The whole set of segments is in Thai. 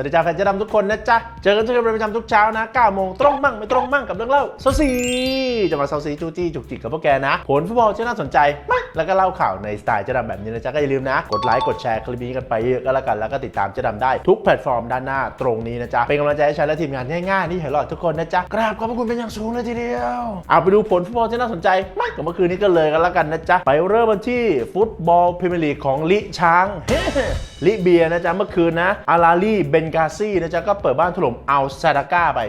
วัสดีจ้าแฟนเจะดำทุกคนนะจ๊ะ เจอกันเช่นเป็นประจำทุกเช้านะ9โมงตรงมั่งไม่ตรงมั่งกับเรื่องเล่าเซาซีจะมาเซาซีจูจี้จุกจิกกับพวกแกนะ ผลฟุตบอลที่น่าสนใจมากแล้วก็เล่าข่าวในสไตล์เจะดำแบบนี้นะจ๊ะก็อย่าลืมนะ กดไลค์กดแชร์คลิปนี้กันไปเยอะก็แล้วกันแล้วก็ติดตามเจะดำได้ทุกแพลตฟอร์มด้านหน้าตรงนี้นะจ๊ะเป็นกำลังใจให้ฉันและทีมงานง่ายๆที่เห็นหลอดทุกคนนะจ๊ะกราบขอบพระคุณเป็นอย่างสูงเลยทีเดียวเอาไปดูผลฟุตบอลที่น่าสนใจมากกว่าเมื่อคืนนี้ก็เลยกันแล้วกันนะจ๊ะไปเริ่มกันที่ฟุตบอลพรีเมียร์ลีกของลิช้างลิเบียนะจ๊ะเมื่อคืนนะอาราลีเบนกาซีนะจ๊ะก็เปิดบ้านถล่มเอาซาดาก้าไป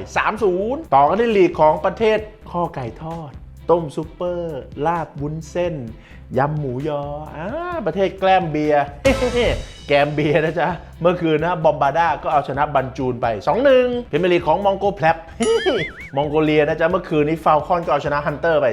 3-0 ต่อกันที่ลีกของประเทศข้อไก่ทอด ต้มซุปเปอร์ ลาบวุ้นเส้น ยำหมูยออ่าประเทศแกล้มเบียร์แกมเบียร์นะจ๊ะ เมื่อคืนนะบอมบาด้าก็เอาชนะบันจูนไป 2-1พรีเมียร์ลีของมองโกแพลบมองโกเลียนะจ๊ะ เมื่อคืนนี้ฟาลคอนก็เอาชนะฮันเตอร์ไป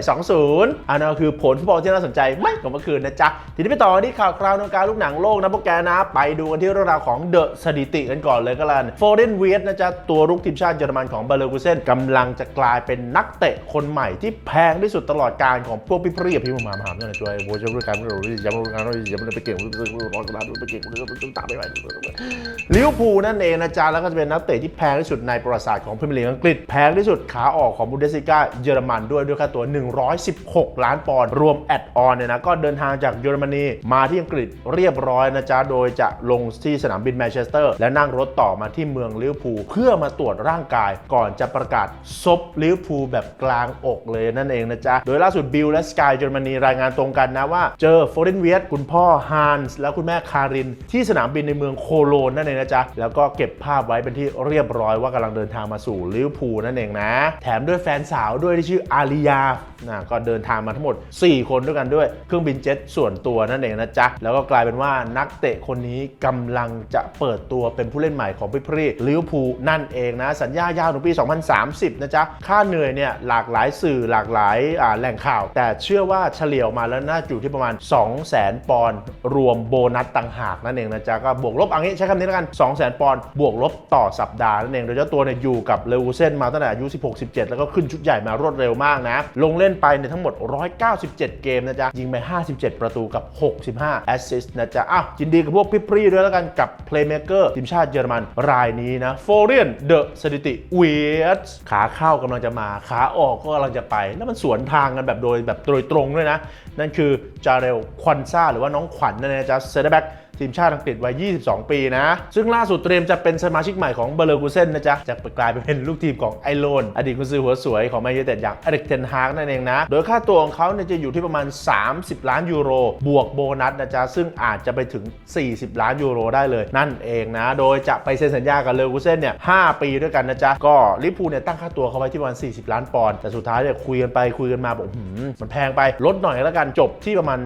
2-0 อันนั้นคือผลฟุตบอลที่น่าสนใจไม่ของเมื่อคืนนะจ๊ะ ทีนี้ไปต่อที่ข่าวคราวในการลูกหนังโลกนะพวกแกนะ ไปดูกันที่เรื่องราวของเดอะสถิติกันก่อนเลยก็แล้วกันโฟเดนเวียนะจ๊ะ ตัวรุกทีมชาติเยอรมันของเบอร์เลกุเซนกำลังจะกลายเป็นนักเตะคนใหม่ที่แพงที่สุดตลอดการของพวกพี่เรียบพี่มามหาเมื่อไหร่ช่วยโว้ยจะรู้การไม่รู้ยังรู้การยังไม่ได้ไปเก่งร้อนกระดาษไปเก่งต้องตามไปไปลิเวอร์พูลนั่นเองนะจ๊ะแล้วก็จะเป็นนักเตะที่แพงที่สุดในประวัติศาสตร์ของพรีเมียร์ลีกอังกฤษแพงที่สุดขาออกของบุนเดสิก้าเยอรมันด้วยด้วยค่าตัว 116 ล้านปอนด์รวมแอดออนเนี่ยนะก็เดินทางจากเยอรมนีมาที่อังกฤษเรียบร้อยนะจ๊ะโดยจะลงที่สนามบินแมนเชสเตอร์และนั่งรถต่อมาที่เมืองลิเวอร์พูลเพื่อมาตรวจร่างกายก่อนจะประกาศซบลิเวอร์พูลแบบกลางอกเลยนั่นเองนะจ๊ะโดยล่าสุดบิลและสกายเยอรมนีรายงานตรงกันนะว่าเจอโฟเดนเวียตคุณพ่อฮันส์และคุณแม่คาริน ที่สนามบินในเมืองโคโลนนั่นเองนะจ๊ะ แล้วก็เก็บภาพไว้เป็นที่เรียบร้อยว่ากำลังเดินทางมาสู่ลิเวอร์พูลนั่นเองนะ แถมด้วยแฟนสาวด้วยที่ชื่ออาริยานะก็เดินทางมาทั้งหมด 4 คนด้วยกันด้วยเครื่องบินเจ็ตส่วนตัวนั่นเองนะจ๊ะ แล้วก็กลายเป็นว่านักเตะคนนี้กำลังจะเปิดตัวเป็นผู้เล่นใหม่ของพิพรีลิเวอร์พูลนั่นเองนะ สัญญายาวถึงปี 2030 นะจ๊ะ ค่าเหนื่อยเนี่ยหลากหลายสื่อหลากหลายแหล่งข่าว แต่เชื่อว่าเฉลี่ยออกมาแล้วน่าอยู่ที่ประมาณ 200,000 ปอนด์รวมโบนัสต่างหากนั่นเองนะจ๊ะก็บวกลบเอันนี้ใช้คำนี้แล้วกัน 200,000 ปอนด์บวกลบต่อสัปดาห์นั่นเองโดยเจ้าตัวเนี่ยอยู่กับเลวูเซนมาตั้งแต่อายุ 16-17 แล้วก็ขึ้นชุดใหญ่มารวดเร็วมากนะ ลงเล่นไปในทั้งหมด 197 เกมนะจ๊ะยิงไป 57 ประตูกับ 65แอสซิสต์นะจ๊ะอ้าวยินดีกับพวกพิปรีด้วยแล้วกันกับเพลย์เมเกอร์ทีมชาติเยอรมันรายนี้นะโฟเรียนเดอะสถิติเวียสขาเข้ากำลังจะมาขาออกก็กำลังจะไป แล้วมันสวนทางกันแบบโดยแบบโดยตรงด้วยนะ นั่นคือจาเรลควันซ่าหรือว่าน้องขวัญนั่นเองนะจ๊ะเซนเตอร์แบ็ก ทีมชาติอังกฤษวัย 22 ปีนะ ซึ่งล่าสุดเตรียมจะเป็นสมาชิกใหม่ของเบอร์เลกูเซนนะจ๊ะ จะกลายไปเป็นลูกทีมของไอโลน อดีตกุนซือหัวสวยของแมนยูเต็ดอย่างอเด็กเทนฮากนั่นเองนะ โดยค่าตัวของเขาเนี่ยจะอยู่ที่ประมาณ 30 ล้านยูโร บวกโบนัสนะจ๊ะ ซึ่งอาจจะไปถึง 40 ล้านยูโรได้เลย นั่นเองนะ โดยจะไปเซ็นสัญญากับเลกูเซนเนี่ย 5 ปีด้วยกันนะจ๊ะ ก็ลิเวอร์พูเนี่ยตั้งค่าตัวเขาไว้ที่ประมาณ 40 ล้านปอนด์ แต่สุดท้ายเนี่ยคุยกันไปคุยกันมาบอกหืมมันแพงไปลดหน่อยแล้วกันจบที่ประมาณ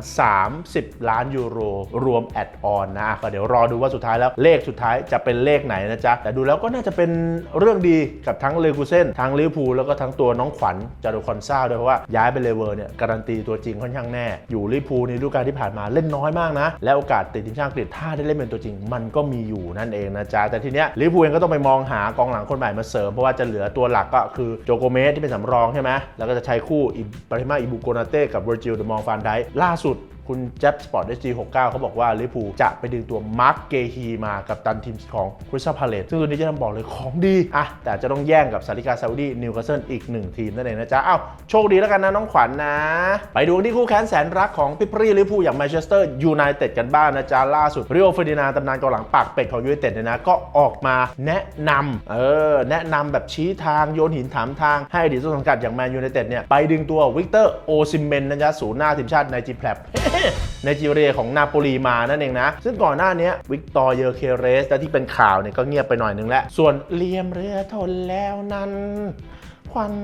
30 ล้านยูโรรวมแอดออนนะก็เดี๋ยวรอดูว่าสุดท้ายแล้วเลขสุดท้ายจะเป็นเลขไหนนะจ๊ะแต่ดูแล้วก็น่าจะเป็นเรื่องดีกับทั้งเลกูเซนทั้งลิเวอร์พูลแล้วก็ทั้งตัวน้องขวัญจารุคอนซาด้วยเพราะว่าย้ายไปเลเวอร์เนี่ยการันตีตัวจริงค่อนข้างแน่ อยู่ลิเวอร์พูลในฤดูกาลที่ผ่านมาเล่นน้อยมากนะ และโอกาสติดทีมชาติอังกฤษถ้าได้เล่นเป็นตัวจริง มันก็มีอยู่นั่นเองนะจ๊ะแต่ทีเนี้ยลิเวอร์พูลเองก็ต้องไปมองหากองหลังคนใหม่มาเสริมเพราะว่าจะเหลือตัวหลักก็คือโจโกเมสที่เป็นสำรองใช่ไหมแล้วก็จะใช้คู่อิบริมาอิบุโกนาเต้กับเวอร์จิลเดมองฟานไดล่าสุดคุณแจ็บสปอร์ตเอสจี69เขาบอกว่าลิเวอร์พูจะไปดึงตัวมาร์คเกฮีมากับตันทีมของคริสตัลพาเลตซึ่งตัวนี้จะทำบอกเลยของดีอะแต่จะต้องแย่งกับซาริกาซาอุดีนิวคาสเซิลอีกหนึ่งทีมนั่นเองนะจ๊ะอ้าวโชคดีแล้วกันนะน้องขวัญนะไปดูที่คู่แข่งแสนรักของพิปรีลิเวอร์พูอย่างแมนเชสเตอร์ยูไนเต็ดกันบ้างนะจ๊ะล่าสุดริโอเฟอร์ดินาตำนานกองหลังปากเป็ดของยูไนเต็ดเนี่ยนะก็ออกมาแนะนำเออแนะนำแบบชี้ทางโยนหินถามทางให้อดีตต้นสังกัดอย่างแมนยูไนเต็ดเนี่ยไปดึงตัววิกเตอร์โอซิเมนนะจ๊ะศูนย์หน้าทีมชาติไนจีแพลในจีเรียของนาโปลีมานั่นเองนะ ซึ่งก่อนหน้านี้วิกตอร์เยอร์เคเรสที่เป็นข่าวเนี่ยก็เงียบไปหน่อยนึงแล้ว ส่วนเลียมเรือทนแล้วนั้น ขวัญ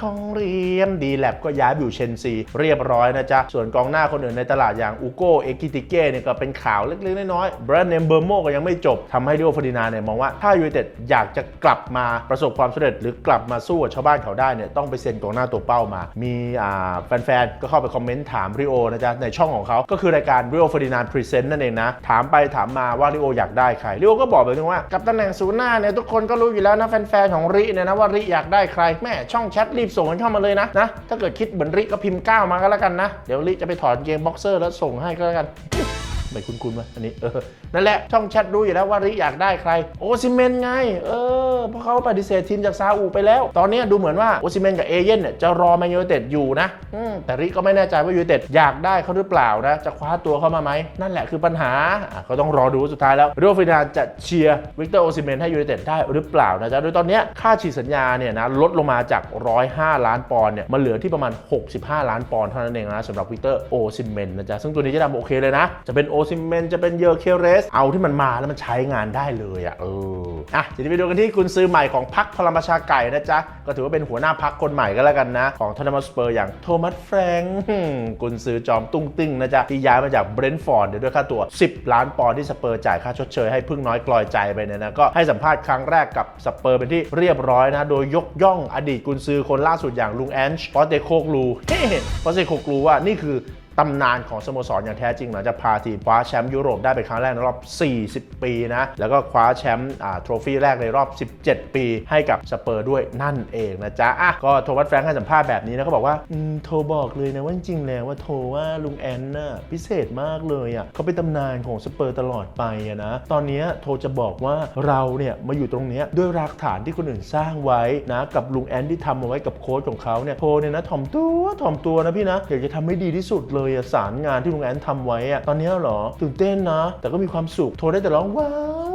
ของเรียมดีแลบก็ย้ายอยู่เชนซี เรียบร้อยนะจ๊ะ ส่วนกองหน้าคนอื่นในตลาดอย่างอูโกเอกิติเก้เนี่ยก็เป็นข่าวเล็ก ๆ น้อยๆแบรนเนมเบอร์โมก็ยังไม่จบทำให้ดิโอฟอร์ดินาเนี่ยมองว่าถ้ายูไนเต็ดอยากจะกลับมาประสบความสำเร็จ หรือกลับมาสู้กับชาวบ้านเขาได้เนี่ยต้องไปเซ็นกองหน้าตัวเป้ามา มีอ่าแฟนๆก็เข้าไปคอมเมนต์ถามริโอนะจ๊ะในช่องของเขาก็คือรายการริโอฟอร์ดินานพรีเซนต์นั่นเองนะถามไปถามมาว่าริโออยากได้ใครริโอก็บอกแบบนึงว่ากับตำแหน่งศูนย์หน้าเนี่ยทุกคนก็รู้อยู่แล้วนะแฟนๆของริเนี่ยนะว่าริอยากได้ใครแม่ช่องแชทรีบส่งกันเข้ามาเลยนะนะ ถ้าเกิดคิดเหมือนริก็พิมพ์ก้ามาก็แล้วกันนะ เดี๋ยวริจะไปถอนเกมบ็อกเซอร์แล้วส่งให้ก็แล้วกัน ไม่คุ้นๆวะอันนี้เออนั่นแหละช่องแชทรู้อยู่แล้วว่าริอยากได้ใคร โอซิเมนไง เออเพราะเขาปฏิเสธทีมจากซาอุไปแล้ว ตอนนี้ดูเหมือนว่าโอซิเมนกับเอเย่นเนี่ยจะรอแมนยูไนเต็ดอยู่นะอืมแต่ริก็ไม่แน่ใจว่ายูไนเต็ดอยากได้เขาหรือเปล่านะจะคว้าตัวเข้ามาไหมนั่นแหละคือปัญหาอะก็ต้องรอดูสุดท้ายแล้วเรอัลฟินาจะเชียร์วิกเตอร์โอซิเมนให้ยูไนเต็ดได้หรือเปล่านะจ๊ะโดยตอนเนี้ยค่าฉีดสัญญาเนี่ยนะลดลงมาจาก 105 ล้านปอนด์เนี่ยมาเหลือที่ประมาณ 65 ล้านปอนด์เท่านั้นเองนะสำหรับวิกเตอร์โอซิเมนนะจ๊ะซึ่งตัวนี้จะทำโอเคเลยนะจะเป็นโอซิเมนจะเป็นเยอร์เคเรส เอาที่มันมาแล้วมันใช้งานได้เลยอะเอออะทีนี้ไปดูกันที่คุณซื้อใหม่ของพักพลังประชาไก่นะจ๊ะ ก็ถือว่าเป็นหัวหน้าพักคนใหม่ก็แล้วกันนะ ของทอนมัสเปอร์อย่างโทมัสแฟรงค์อืมกุนซื้อจอมตุ้งติ้งนะจ๊ะ ที่ย้ายมาจากเบรนท์ฟอร์ดด้วยค่าตัว 10 ล้านปอนด์ที่สเปอร์จ่ายค่าชดเชยให้พึ่งน้อยกลอยใจไปเนี่ยนะก็ให้สัมภาษณ์ครั้งแรกกับสเปอร์เป็นที่เรียบร้อยนะโดยยกย่องอดีตกุนซือคนล่าสุดอย่างลุงแอนช์ปอสเตโคกลูเฮ้ปอสเตโคกลูว่านี่คือ ตำนานของสโมสรอย่างแท้จริงหลังจากพาทีมคว้าแชมป์ยุโรปได้เป็นครั้งแรกในรอบ 40 ปีนะ แล้วก็คว้าแชมป์อ่าโทรฟี่แรกในรอบ 17 ปีให้กับสเปอร์ด้วยนั่นเองนะจ๊ะอะก็โทมัสแฟรงค์ให้สัมภาษณ์แบบนี้นะเขาบอกว่าอืมโทรบอกเลยนะว่าจริงแล้วว่าโทรว่าลุงแอนน่ะพิเศษมากเลยอะเขาเป็นตำนานของสเปอร์ตลอดไปอะนะตอนนี้โทรจะบอกว่าเราเนี่ยมาอยู่ตรงนี้ด้วยรากฐานที่คนอื่นสร้างไว้นะกับลุงแอนที่ทำเอาไว้กับโค้ชของเขาเนี่ยโทรเนี่ยนะถ่อมตัวถ่อมตัวนะพี่นะอยากจะทำให้ดีที่สุดเลยอะสารงานที่ลุงแอนทำไว้อะตอนนี้เหรอตื่นเต้นนะ แต่ก็มีความสุขโทรได้แต่ร้องว้า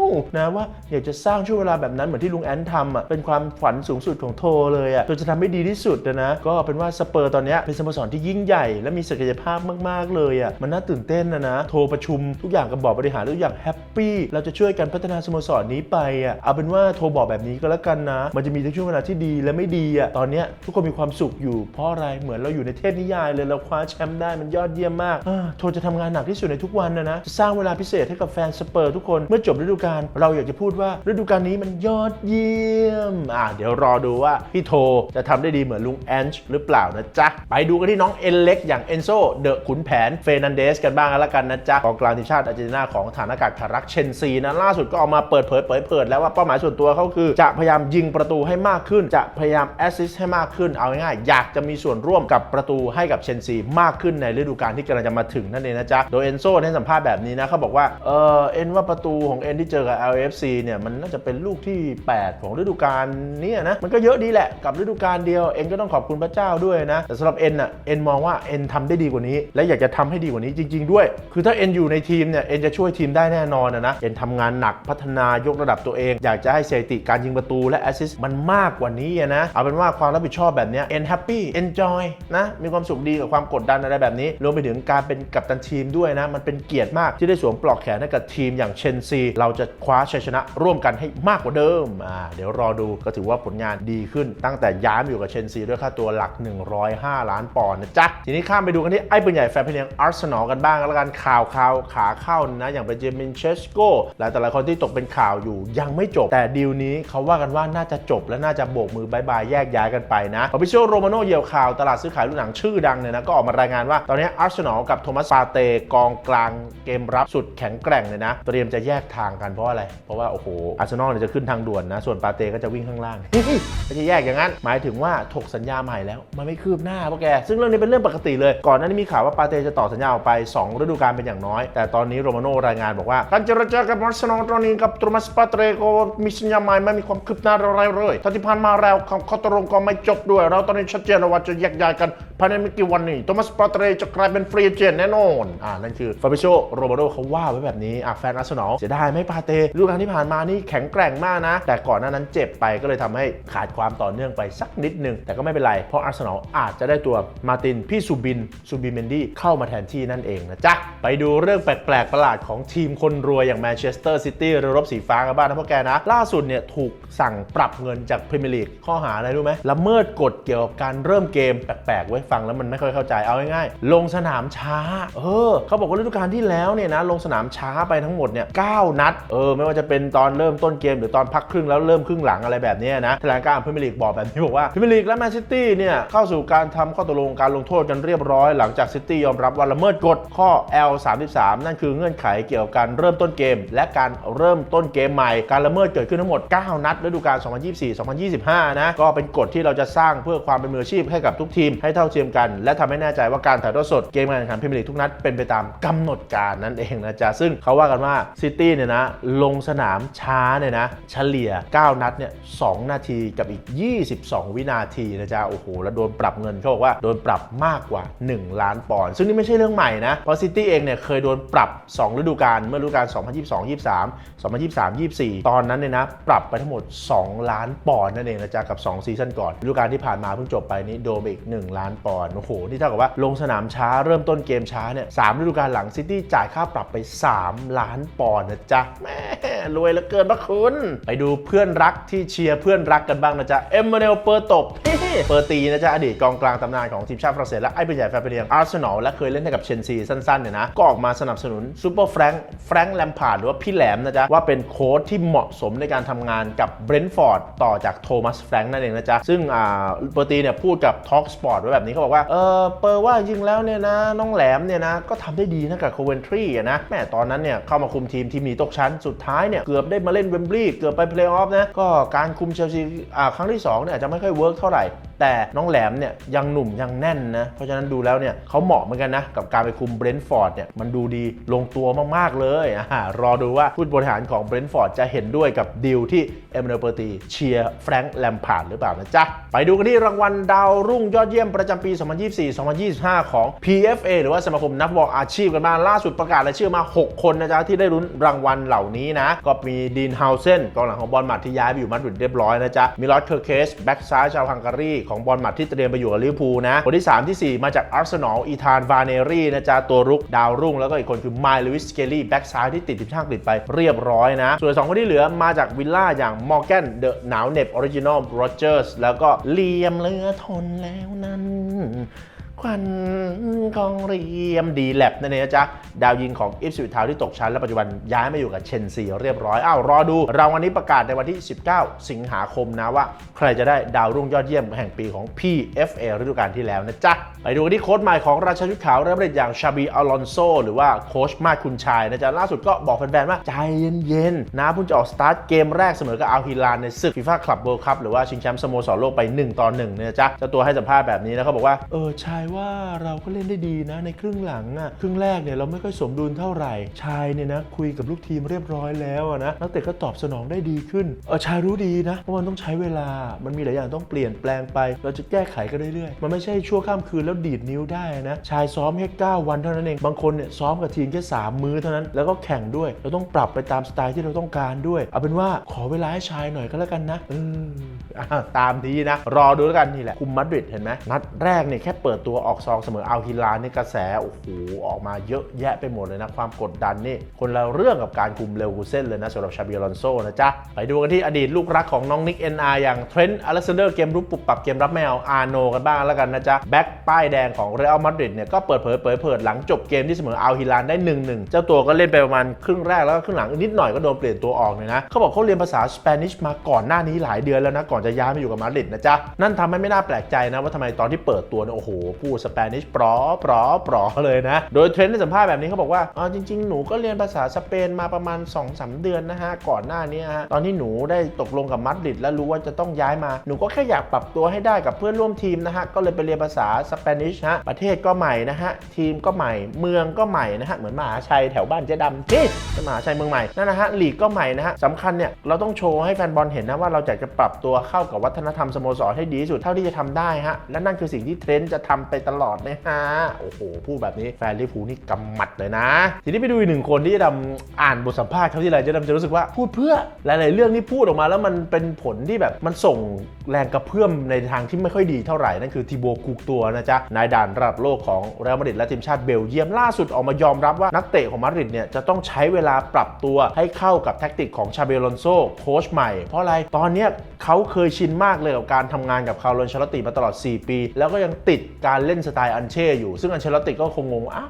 วนะว่าอยากจะสร้างช่วงเวลาแบบนั้นเหมือนที่ลุงแอนทำอะเป็นความฝันสูงสุดของโทเลยอะโทจะทำให้ดีที่สุดนะ ก็เป็นว่าสเปอร์ตอนนี้เป็นสโมสรที่ยิ่งใหญ่ และมีศักยภาพมาก ๆ เลยอะมันน่าตื่นเต้นนะนะโทรประชุมทุกอย่างกับบอร์ดบริหารทุกอย่างแฮปปี้เราจะช่วยกันพัฒนาสโมสรนี้ไปอะเอาเป็นว่าโทรบอกแบบนี้ก็แล้วกันนะ มันจะมีทั้งช่วงเวลาที่ดีและไม่ดีอะตอนนี้ทุกคนมีความสุขอยู่เพราะอะไรเหมือนเราอยู่ในเทพนิยายเลยเราคว้าแชมป์ได้มันยอดเยี่ยมมากอ่าโทรจะทำงานหนักที่สุดในทุกวันนะนะจะสร้างเวลาพิเศษให้กับแฟนสเปอร์ทุกคนเมื่อจบฤดูกาลเราอยากจะพูดว่าฤดูกาลนี้มันยอดเยี่ยมอ่าเดี๋ยวรอดูว่าพี่โทจะทำได้ดีเหมือนลุงแอนช์หรือเปล่านะจ๊ะไปดูกันที่น้องเอ็นเล็กอย่างเอนโซเดอะขุนแผนเฟร์นันเดสกันบ้างกันแล้วกันนะจ๊ะกองกลางทีมชาติอาร์เจนตินาของฐานอากาศคารักเชนซีนะล่าสุดก็ออกมาเปิดเผยเผยเผยแล้วว่าเป้าหมายส่วนตัวเขาคือ จะพยายามยิงประตูให้มากขึ้น จะพยายามแอสซิสต์ให้มากขึ้นเอาง่ายๆอยากจะมีส่วนร่วมกับประตูให้กับเชนซีมากขึ้นในฤดูกาลที่กำลังจะมาถึงนั่นเองนะจ๊ะ โดยเอนโซให้สัมภาษณ์แบบนี้นะเขาบอกว่า เออเอ็นว่าประตูของเอ็นที่เจอกับ LFC เนี่ยมันน่าจะเป็นลูกที่ 8 ของฤดูกาลนี้นะ มันก็เยอะดีแหละกับฤดูกาลเดียวเอ็นก็ต้องขอบคุณพระเจ้าด้วยนะ แต่สำหรับเอ็นอะเอ็นมองว่าเอ็นทำได้ดีกว่านี้ และอยากจะทำให้ดีกว่านี้จริง ๆ ด้วย คือถ้าเอ็นอยู่ในทีมเนี่ยเอ็นจะช่วยทีมได้แน่นอนนะเอ็นทำงานหนักพัฒนายกระดับตัวเอง อยากจะให้สถิติการยิงประตูและแอสซิสต์มันมากกว่านี้นะเอาเป็นว่าความรับผิดชอบแบบนี้เอ็นแฮปปี้เอ็นจอยนะมีความสุขดีกับความกดดันอะไรแบบนี้รวมไปถึงการเป็นกัปตันทีมด้วยนะ มันเป็นเกียรติมากที่ได้สวมปลอกแขนให้กับทีมอย่างเชนซี เราจะคว้าชัยชนะร่วมกันให้มากกว่าเดิมอ่าเดี๋ยวรอดูก็ถือว่าผลงานดีขึ้น ตั้งแต่ย้ายมาอยู่กับเชนซีด้วยค่าตัวหลัก 105 ล้านปอนด์นะจ๊ะทีนี้ข้ามไปดูกันที่ไอ้ปืนใหญ่แฟนเพลงอาร์เซนอลกันบ้างแล้วกันข่าวข่าวขาเข้านะอย่างเป็นเจมินเชสโกหลายแต่หลายคนที่ตกเป็นข่าวอยู่ยังไม่จบ แต่ดีลนี้เขาว่ากันว่าน่าจะจบและน่าจะโบกมือบายบายแยกย้ายกันไปนะออฟิเชียลโรมาโนเยียวข่าวตลาดซื้อขายลูกหนังชื่อดังเนี่ยนะก็ออกมารายงานว่าตอนนี้อาร์เซนอลกับโทมัสปาเตกองกลางเกมรับสุดแข็งแกร่งเลยนะ เตรียมจะแยกทางกันเพราะอะไร เพราะว่า โอ้โหอาร์เซนอลเนี่ยจะขึ้นทางด่วนนะ ส่วนปาเต้ก็จะวิ่งข้างล่างไม่ใช่แยกอย่างนั้น หมายถึงว่าถกสัญญาใหม่แล้ว มันไม่คืบหน้าพวกแก ซึ่งเรื่องนี้เป็นเรื่องปกติเลย ก่อนหน้านี้มีข่าวว่าปาเต้จะต่อสัญญาออกไป 2 ฤดูกาลเป็นอย่างน้อย แต่ตอนนี้โรมาโน่รายงานบอกว่าการเจรจากับอาร์เซนอลตอนนี้กับโทมัสปาเต้ก็มีสัญญาใหม่ไม่มีความคืบหน้าอะไรเลยท่าที่ผ่านมาแล้วข้อตกลงก็ไม่จบด้วย เราตอนนี้ชัดเจนแล้วว่าจะแยกย้ายกันภายในไม่กี่วันนี้โทมัสปาเตจะกลายเป็นฟรีเจนแน่นอน อ่า นั่นคือฟาบิโชโรมาโน่เขาว่าไว้แบบนี้ อะแฟนอาร์เซนอลเสียดายไหมปาเต้ฤดูกาลที่ผ่านมานี่แข็งแกร่งมากนะ แต่ก่อนหน้านั้นเจ็บไปก็เลยทำให้ขาดความต่อเนื่องไปสักนิดนึง แต่ก็ไม่เป็นไร เพราะอาร์เซนอลอาจจะได้ตัวมาตินพี่ซูบินซูบิเมนดี้เข้ามาแทนที่นั่นเองนะจ๊ะ ไปดูเรื่องแปลกๆประหลาดของทีมคนรวยอย่างแมนเชสเตอร์ซิตี้เรือรบสีฟ้ากันบ้างนะพวกแกนะ ล่าสุดเนี่ยถูกสั่งปรับเงินจากพรีเมียร์ลีกข้อหาอะไรรู้ไหมละเมิดกฎเกี่ยวกับการเริ่มเกมแปลกๆไว้ฟังแล้วมันไม่ค่อยเข้าใจเอาง่ายๆลงสนามช้า เออเขาบอกว่าฤดูกาลที่แล้วเนี่ยนะลงสนามช้าไปทั้งหมดเนี่ย9นัด เออ ไม่ว่าจะเป็นตอนเริ่มต้นเกมหรือตอนพักครึ่งแล้วเริ่มครึ่งหลังอะไรแบบเนี้ยนะแถลงการพรีเมียร์ลีกบอกแบบนี้บอกว่าพรีเมียร์ลีกและแมนซิตี้เนี่ยเข้าสู่การทำข้อตกลงการลงโทษกันเรียบร้อยหลังจากซิตี้ยอมรับว่าละเมิดกฎข้อ L33 นั่นคือเงื่อนไขเกี่ยวกับการเริ่มต้นเกม และการเริ่มต้นเกมใหม่ การละเมิดเกิดขึ้นทั้งหมด 9 นัดฤดูกาล 2024-2025 นะ ก็เป็นกฎที่เราจะสร้างเพื่อความเป็นมืออาชีพให้กับทุกทีมให้เท่าเทียมกัน และทำให้แน่ใจว่าการถ่ายทอดสดสดเกมการแข่งขันพรีเมียร์ลีกทุกนัดเป็นไปตามกำหนดการนั่นเองนะจ๊ะ ซึ่งเขาว่ากันว่าซิตี้เนี่ยนะลงสนามช้าเนี่ยนะเฉลี่ย 9 นัดเนี่ย2นาทีกับอีก 22 วินาทีนะจ๊ะ โอ้โห แล้วโดนปรับเงินเขาบอกว่าโดนปรับมากกว่า 1 ล้านปอนด์ซึ่งนี่ไม่ใช่เรื่องใหม่นะ เพราะซิตี้เองเนี่ยเคยโดนปรับ 2 ฤดูกาลเมื่อฤดูกาล 2022-23 2023-24 ตอนนั้นเนี่ยนะ ปรับไปทั้งหมด 2 ล้านปอนด์นั่นเองนะจ๊ะ กับ 2 ซีซั่นก่อนฤดูกาลที่ผ่านมาเพิ่งจบไปนี้โดนไปอีก 1 ล้านปอนด์โอ้โหนี่เท่ากับว่าลงสนามช้าเริ่มต้นเกมช้าเนี่ยสามฤดูกาลหลังซิตี้จ่ายค่าปรับไป 3 ล้านปอนด์นะจ๊ะแม่รวยเหลือเกินพระคุณ ไปดูเพื่อนรักที่เชียร์เพื่อนรักกันบ้างนะจ๊ะเอ็มมานเนลเปอร์ตบเปอร์ตีนะจ๊ะอดีตกองกลางตำนานของทีมชาติฝรั่งเศสและไอ้เป็นใหญ่แฟนเพเนียงอาร์เซนอลและเคยเล่นให้กับเชนซีสั้นๆเนี่ยนะก็ออกมาสนับสนุนซูเปอร์แฟรงค์แฟรงค์แลมพาร์ดหรือว่าพี่แหลมนะจ๊ะว่าเป็นโค้ชที่เหมาะสมในการทำงานกับเบรนท์ฟอร์ดต่อจากโทมัสแฟรงค์นั่นเองนะจ๊ะซึ่งอ่าเปอร์ตีเนี่ยพูดกับ Talk Sport ไว้แบบนี้เขาบอกว่าเออเปอร์ว่าจริงแล้วเนี่ยนะ น้องแหลมเนี่ยนะ ก็ทำได้ดีนะกับโคเวนทรีนะแม่ตอนนั้นเนี่ยเข้ามาคุมทีมที่มีตกชั้นสุดท้ายเนี่ยเกือบได้มาเล่นเวมบลีย์เกือบไปเพลย์ออฟนะก็การคุมเชลซีอ่าครั้งที่สองเนี่ยอาจจะไม่ค่อยเวิร์กเท่าไหร่แต่น้องแหลมเนี่ยยังหนุ่มยังแน่นนะ เพราะฉะนั้นดูแล้วเนี่ยเขาเหมาะเหมือนกันนะ กับการไปคุมเบรนท์ฟอร์ดเนี่ยมันดูดีลงตัวมาก ๆ เลยอ่ารอดูว่าผู้บริหารของเบรนท์ฟอร์ดจะเห็นด้วยกับดีลที่เอเมเนอร์เปอร์ตีเชียร์แฟรงค์แลมพาร์ดหรือเปล่านะจ๊ะ ไปดูกันที่รางวัลดาวรุ่งยอดเยี่ยมประจำปี 2024-2025 ของ PFA หรือว่าสมาคมนักบอลอาชีพกันบ้างล่าสุดประกาศรายชื่อมา 6 คนนะจ๊ะที่ได้ลุ้นรางวัลเหล่านี้นะ ก็มีดีนเฮาเซนกองหลังของบอลมัดที่ย้ายไปอยู่มาดริดเรียบร้อยนะจ๊ะมิลอสเคอร์เคสแบ็กซ้ายชาวฮังการีของบอลหมัดที่เตรียมไปอยู่กับลิเวอร์พูลนะคนที่ 3 ที่ 4 มาจากอาร์เซนอลอีธานวาเนรีนะจ๊ะตัวรุกดาวรุ่ง แล้วก็อีกคนคือไมล์ลวิสเกลลี่แบ็กซ้ายที่ติดทีมชาติอังกฤษไปเรียบร้อยนะ ส่วน 2 คนที่เหลือมาจากวิลล่าอย่างมอร์แกนเดอะหนาวเน็บออริจินอลโรเจอร์สแล้วก็เลียมเลือทนแล้วนั้น ควันของเรียมดีแลบนั่นเองนะจ๊ะ ดาวยิงของอิฟสวิทาวที่ตกชั้น และปัจจุบันย้ายมาอยู่กับเชนซีเรียบร้อย อ้าว รอดู รางวัลนี้ประกาศในวันที่ 19 สิงหาคมนะว่า ใครจะได้ดาวรุ่งยอดเยี่ยมแห่งปีของ PFA ฤดูกาลที่แล้วนะจ๊ะ ไปดูกันที่โค้ชใหม่ของราชาชุดขาวเริ่มเล่นอย่างชาบีอลอนโซหรือว่าโค้ชมาดคุณชายนะจ๊ะล่าสุดก็บอกแฟนๆว่าใจเย็นๆนะเพิ่งจะออกสตาร์ทเกมแรกเสมอกับอัลฮิลานในศึกฟีฟ่าคลับเวิลด์คัพหรือว่าชิงแชมป์สโมสรโลกไป1ต่อ1เนี่ยจ๊ะเจ้าตัวให้สัมภาษณ์แบบนี้นะเขาบอกว่าเออชายว่าเราก็เล่นได้ดีนะในครึ่งหลังอะครึ่งแรกเนี่ยเราไม่ค่อยสมดุลเท่าไหร่ ชายเนี่ยนะคุยกับลูกทีมเรียบร้อยแล้วอะนะนักเตะก็ตอบสนองได้ดีขึ้นเออชายรู้ดีนะว่ามันต้องใช้เวลา มันมีหลายอย่างต้องเปลี่ยนแปลงไป เราจะแก้ไขกันเรื่อยๆ มันไม่ใช่ชั่วข้ามคืนแล้วดีดนิ้วได้นะชายซ้อมแค่9วันเท่านั้นเองบางคนเนี่ยซ้อมกับทีมแค่3มื้อเท่านั้นแล้วก็แข่งด้วย เราต้องปรับไปตามสไตล์ที่เราต้องการด้วย เอาเป็นว่าขอเวลาให้ชายหน่อยก็แล้วกันนะเอออะตามนี้นะ รอดูแล้วกันนี่แหละคุมมาดริดเห็นไหมนัดแรกเนี่ยแค่เปิดตัวออกซองเสมออัลฮิลาลนี่กระแสโอ้โหออกมาเยอะแยะไปหมดเลยนะ ความกดดันนี่ คนละเรื่องกับการคุมเลวกูเซ่นเลยนะสำหรับชาบิอลอนโซนะจ๊ะ ไปดูกันที่อดีตลูกรักของน้องนิกเอ็นอาร์อย่างเทรนต์อเล็กซานเดอร์เกมรุกปรับปรับเกมรับไม่เอาร์โนกันบ้างแล้วกันนะจ๊ะแบ็คป้ายแดงของเรอัลมาดริดเนี่ยก็เปิดเผยเผยเผยหลังจบเกมที่เสมออัลฮิลาลได้1-1เจ้าตัวก็เล่นไปประมาณครึ่งแรกแล้วก็ครึ่งหลังนิดหน่อยก็โดนเปลี่ยนตัวออกเลยนะเขาบอกเขาเรียนภาษาสเปนิชมาก่อนหน้านี้หลายเดือนแล้วนะก่อนจะย้ายมาอยู่กับมาดริดนะจ๊ะนั่นทำให้ไม่น่าแปลกใจนะว่าทำไมตอนที่เปิดตัวเนี่ยโอ้โหพูดสเปนิชปลอปลอปลอเลยนะ โดยเทรนต์ในสัมภาษณ์แบบนี้เขาบอกว่าอ๋อจริง ๆ หนูก็เรียนภาษาสเปนมาประมาณ2-3เดือนนะฮะ ก่อนหน้านี้ฮะ ตอนที่หนูได้ตกลงกับมาดริดแล้วรู้ว่าจะต้องย้ายมา หนูก็แค่อยากปรับตัวให้ได้กับเพื่อนร่วมทีมนะฮะ ก็เลยไปเรียนภาษาสเปนิชฮะ ประเทศก็ใหม่นะฮะ ทีมก็ใหม่ เมืองก็ใหม่นะฮะ เหมือนมหาชัยแถวบ้านเจ๊ดำที่มหาชัยเมืองใหม่ นั่นนะฮะ ลีกก็ใหม่นะฮะสำคัญเนี่ย เราต้องโชว์ให้แฟนบอลเห็นนะว่าเราอยากจะปรับตัวเข้ากับวัฒนธรรมสโมสรให้ดีที่สุดเท่าที่จะทำได้ฮะ และนั่นคือสิ่งที่เทรนต์จะทำไปตลอดเนะฮะโอ้โหพูดแบบนี้แฟนลิเวอร์พูนี่กำหมัดเลยนะ ทีนี้ไปดูอีกหนึ่งคนที่จะดำอ่านบทสัมภาษณ์เขาที่ไรจะดำจะรู้สึกว่าพูดเพื่อหลาย ๆ เรื่องที่พูดออกมาแล้วมันเป็นผลที่แบบมันส่งแรงกระเพื่อมในทางที่ไม่ค่อยดีเท่าไหร่นั่นคือทีโบกูกตัวนะจ๊ะนายด่านระดับโลกของเรอัลมาดริดและทีมชาติเบลเยียมล่าสุดออกมายอมรับว่านักเตะของมาดริดเนี่ยจะต้องใช้เวลาปรับตัวให้เข้ากับแท็กติกของชาเบลอนโซโค้ชใหม่ เพราะอะไรตอนเนี้ยเขาเคยชินมากเลยกับการทำงานกับคาร์ลอนชาลติมาตลอด 4 ปี แล้วก็ยังติดการเล่นสไตล์อันเช่อยู่ ซึ่งอันเชลติก็คงงงอ้าว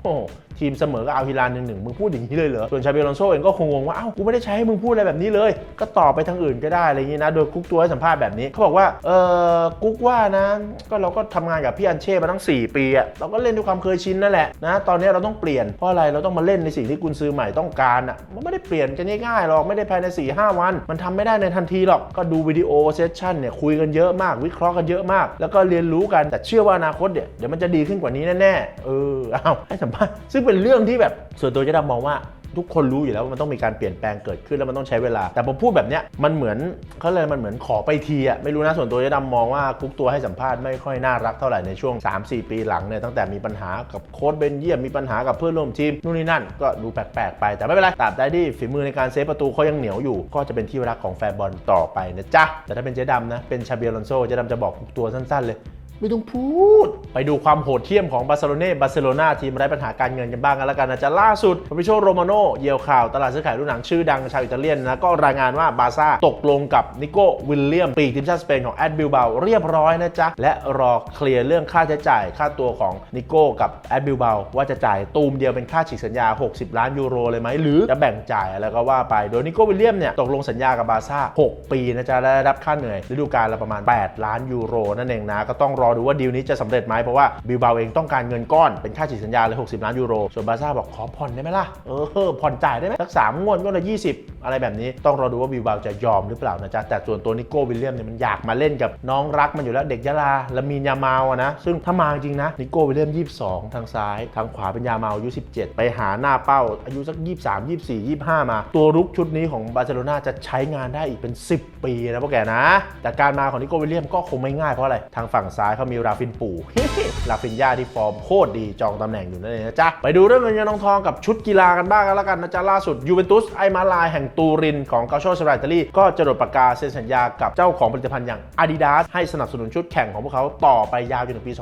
ทีมเสมอกับอัลฮิลาลหนึ่งหนึ่งมึงพูดอย่างนี้เลยเหรอ ส่วนชาเบลอนโซเองก็คงงงว่า อ้าว กูไม่ได้ใช้ให้มึงพูดอะไรแบบนี้เลย ก็ตอบไปทางอื่นก็ได้อะไรอย่างนี้นะ โดยกุ๊กตัวให้สัมภาษณ์แบบนี้ เขาบอกว่า เออกุ๊กว่านะ ก็เราก็ทำงานกับพี่อันเช่มาตั้ง 4 ปีอะเราก็เล่นด้วยความเคยชินนั่นแหละนะ ตอนนี้เราต้องเปลี่ยน เพราะอะไรเราต้องมาเล่นในสิ่งที่กุนซือใหม่ต้องการอะมันไม่ได้เปลี่ยนกันง่ายๆหรอกไม่ได้ภายใน 4 5 วัน มันทำไม่ได้ในทันทีหรอกก็ดูวิดีโอเซสชั่นเนี่ยคุยกันเยอะมากวิเคราะห์กันเยอะมาก แล้วก็เรียนรู้กันแต่เชื่อว่าอนาคตเนี่ยเดี๋ยวมันจะดีขึ้นกว่านี้แน่ๆเออเอาให้สัมภาษณ์ซึ่งเป็นเรื่องที่แบบส่วนตัวเจะดำมองว่าทุกคนรู้อยู่แล้วว่ามันต้องมีการเปลี่ยนแปลงเกิดขึ้นแล้วมันต้องใช้เวลา แต่พอพูดแบบเนี้ยมันเหมือนเขาเลยกมันเหมือนขอไปทีอะไม่รู้นะส่วนตัวเจะดำมองว่ากุ๊กตัวให้สัมภาษณ์ไม่ค่อยน่ารักเท่าไหร่ในช่วง 3-4 ปีหลังเนี่ยตั้งแต่มีปัญหากับโค้ชเบนเยียมมีปัญหากับเพื่อนร่วมทีมนู่นนี่นั่นก็ดูแปลกๆไปแต่ไม่เป็นไรตราบใดที่ฝีมือในการเซฟประตูเขายังเหนียวอยู่ ก็จะเป็นที่รักของแฟนบอลต่อไปนะจ๊ะแต่ถ้าเป็นเจ๊ดำนะเป็นชาเบียลอนโซเจ๊ดำจะบอกกุ๊กตัวสั้นๆเลย ไม่ต้องพูด ไปดูความโหดเหี้ยมของบาร์เซโลเนาบาร์เซโลนาทีมไร้ปัญหาการเงินกันบ้างกันแล้วกันนะจ๊ะล่าสุดฟาบิโชโรมาโนเยียวข่าว ตลาดซื้อขายรุ่นหนังชื่อดังชาวอิตาเลียนนะก็รายงานว่าบาซ่าตกลงกับนิโก้วิลเลียม ปีกทีมชาติสเปนของแอดบิลเบาเรียบร้อยนะจ๊ะ และรอเคลียร์เรื่องค่าใช้จ่ายค่าตัวของนิโก้กับแอดบิลเบาว่าจะจ่ายตูมเดียวเป็นค่าฉีกสัญญา 60 ล้านยูโรเลยไหมหรือจะแบ่งจ่ายอะไรก็ว่าไปโดยนิโก้วิลเลียมเนี่ยตกลงสัญญากับบาซ่า6 ปีนะจ๊ะและได้รับค่าเหนื่อยฤดูกาลละประมาณ 8 ล้านยูโรนั่นเองนะก็ต้องรอดูว่าดีลนี้จะสำเร็จไหมเพราะว่าบิลเบาเองต้องการเงินก้อนเป็นค่าฉีกสัญญาเลย 60 ล้านยูโร ส่วนบาซ่าบอกขอผ่อนได้ไหมล่ะ เออ ผ่อนจ่ายได้ไหมสักสามงวดก็ละ 20 อะไรแบบนี้ต้องรอดูว่าบิลเบาจะยอมหรือเปล่านะจ๊ะ แต่ส่วนตัวนิโก้วิลเลียมเนี่ยมันอยากมาเล่นกับน้องรักมันอยู่แล้วเด็กยะลาและมีนยามาอะนะ ซึ่งถ้ามาจริงนะนิโก้วิลเลียม 22 ทางซ้าย ทางขวาเป็นยามาอายุ 17 ไปหาหน้าเป้า อายุสัก 23 24 25 มา ตัวรุกชุดนี้ของบาร์เซโลนาจะใช้งานได้อีกเป็น 10 ปีนะพวกแกนะแต่การมาของนิโก้วิลเลียมก็คงไม่ง่ายเพราะอะไรทางฝั่งซ้ายเขามีราฟินปู่ลาฟินยาที่ฟอร์มโคตรดีจองตำแหน่งอยู่นั่นเองนะจ๊ะ ไปดูเรื่องเงินเงินทองทองกับชุดกีฬากันบ้างกันแล้วกันนะจ๊ะ ล่าสุดยูเวนตุสไอมาลายแห่งตูรินของกาโชสราอิตาลีก็จะดดปากกาเซ็นสัญญากับเจ้าของผลิตภัณฑ์อย่าง Adidas ให้สนับสนุนชุดแข่งของพวกเขาต่อไปยาวจนถึงปี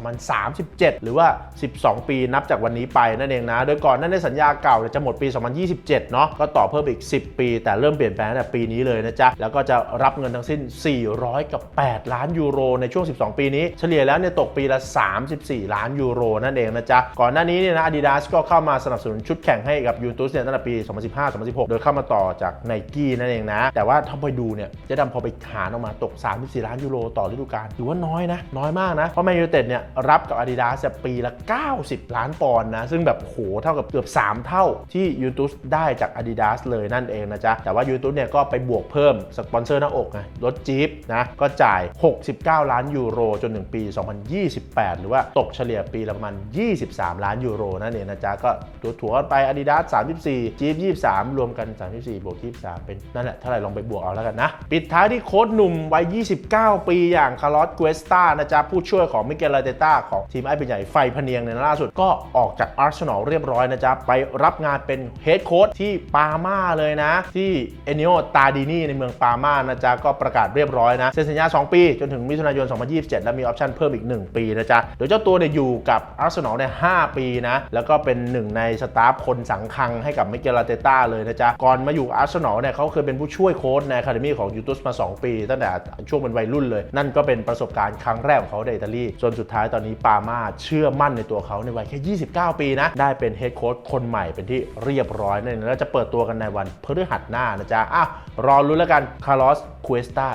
2037 หรือว่า 12 ปีนับจากวันนี้ไปนั่นเองนะ โดยก่อนนั้นในสัญญาเก่าจะหมดปี 2027 เนาะก็ต่อเพิ่มอีก 10 ปี แต่เริ่มเปลี่ยนแปลงตั้งแต่ปีนี้เลยนะจ๊ะแล้วก็จะรับเงินทั้งสิ้น 400 กับ 8 ล้านยูโรในช่วง 12 ปีนี้เฉลี่ยแล้วเนี่ยตกปีละ 34 ล้านยูโรนั่นเองนะจ๊ะ ก่อนหน้านี้เนี่ยนะ Adidas ก็เข้ามาสนับสนุนชุดแข่งให้กับยูทูสเนี่ยตั้งแต่ปี 2015-2016 โดยเข้ามาต่อจากไนกี้นั่นเองนะ แต่ว่าถ้าไปดูเนี่ยจะดำพอไปหารออกมาตก 34 ล้านยูโรต่อฤดูกาลถือว่าน้อยนะ น้อยมากนะ เพราะแมนยูเต็ดเนี่ยรับกับ Adidas เนี่ยปีละ 90 ล้านปอนด์นะ ซึ่งแบบโหเท่ากับเกือบ 3 เท่าที่ยูทูสได้จาก Adidas เลยนั่นเองนะจ๊ะ แต่ว่ายูทูสเนี่ยก็ไปบวกเพิ่มสปอนเซอร์หน้าอกไงรถจี๊ปนะก็จ่าย 69 ล้านยูโรจนถึงปี2028 หรือว่าตกเฉลี่ยปีละประมาณ 23 ล้านยูโรนั่นเองนะจ๊ะ ก็ตัวถัวกันไป Adidas 34 Jeep 23 รวมกัน 34 บวก 23 เป็นนั่นแหละเท่าไหร่ลองไปบวกเอาแล้วกันนะ ปิดท้ายที่โค้ชหนุ่มวัย 29 ปีอย่างคาร์ลอสเกวสตานะจ๊ะ ผู้ช่วยของมิเกลลาเตต้าของทีมไอ้เป็นใหญ่ไฟพเนียงเนี่ยล่าสุดก็ออกจากอาร์เซนอลเรียบร้อยนะจ๊ะ ไปรับงานเป็นเฮดโค้ชที่ปาม่าเลยนะ ที่เอเนโอตาดินีในเมืองปาม่านะจ๊ะก็ประกาศเรียบร้อยนะเซ็นสัญญา 2 ปี จนถึงมิถุนายน 2027 และมีออปชั่นเพิ่มอีก 1 ปีนะจ๊ะโดยเจ้าตัวเนี่ยอยู่กับอาร์เซนอลเนี่ย5ปีนะ แล้วก็เป็นหนึ่งในสตาฟคนสังคังให้กับมิเกลลาเตต้าเลยนะจ๊ะ ก่อนมาอยู่อาร์เซนอลเนี่ยเขาเคยเป็นผู้ช่วยโค้ชในคาเดมี่ของยูทูสมา 2 ปี ตั้งแต่ช่วงเป็นวัยรุ่นเลย นั่นก็เป็นประสบการณ์ครั้งแรกของเขาในอิตาลีจนสุดท้ายตอนนี้ปามาเชื่อมั่นในตัวเขาในวัยแค่ 29 ปีนะ ได้เป็นเฮดโค้ชคนใหม่เป็นที่เรียบร้อยนั่นแล้วจะเปิดตัวกันในวันพฤหัสหน้านะจ๊ะอะรอรุ้นแล้วกันคาร์ลอสคูเอสตา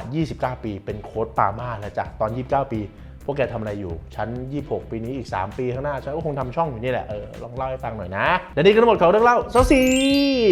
29 ปี เป็นโค้ชปามาแล้วจ้ะตอน 29 ปี พวกแกทำอะไรอยู่ฉัน26 ปีนี้อีก 3 ปีข้างหน้า ฉันก็คงทำช่องอยู่นี่แหละ เออ ลองเล่าให้ฟังหน่อยนะ และนี่ก็ทั้งหมดของเรื่องเล่าโซซี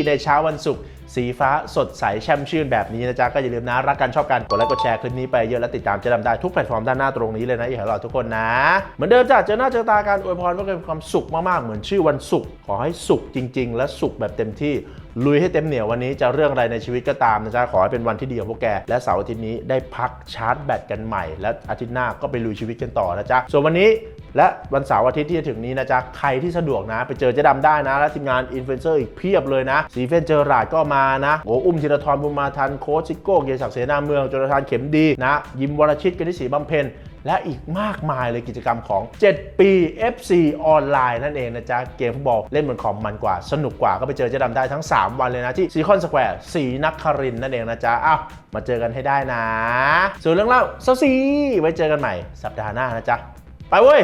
ในเช้าวันศุกร์สีฟ้าสดใสแช่มชื่นแบบนี้นะจ๊ะ ก็อย่าลืมนะ รักกันชอบกัน กดไลค์กดแชร์คลิปนี้ไปเยอะและติดตามเจะดำได้ทุกแพลตฟอร์มด้านหน้าตรงนี้เลยนะอย่าให้เราทุกคนนะ เหมือนเดิมจ้ะเจอหน้าเจอตากันอวยพรว่าเป็นความสุขมากๆเหมือนชื่อวันศุกร์ขอให้สุขจริง ๆ และสุขแบบเต็มที่ ลุยให้เต็มเหนียววันนี้จะเรื่องอะไรในชีวิตก็ตามนะจ๊ะขอให้เป็นวันที่ดีของพวกแก และเสาร์อาทิตย์นี้ได้พักชาร์จแบตกันใหม่ และอาทิตย์หน้าก็ไปลุยชีวิตกันต่อนะจ๊ะส่วนวันนี้และวันเสาร์อาทิตย์ที่จะถึงนี้นะจ๊ะ ใครที่สะดวกนะ ไปเจอเจ๊ดำได้นะ และทีมงานอินฟลูเอนเซอร์อีกเพียบเลยนะ สีเฟนเจอราดก็มานะโอ้อุ้มธีรทรบุญมาทันโค้ชซิโก้เกียรติศักดิ์เสนาเมืองจนทานเข็มดีนะ ยิมวรชิตกนิษฐศรีบำเพ็ญ และอีกมากมายเลยกิจกรรมของ 7 ปี FC ออนไลน์นั่นเองนะจ๊ะ เกมฟุตบอลเล่นบนคอมมันกว่า สนุกกว่าก็ไปเจอเจ๊ดำได้ทั้ง 3 วันเลยนะ ที่ซีคอนสแควร์สีนักครินนั่นเองนะจ๊ะอ้าวมาเจอกันให้ได้นะ ส่วนเรื่องเล่าเซาซีไว้เจอกันใหม่สัปดาห์หน้านะจ๊ะ ไปเว้ย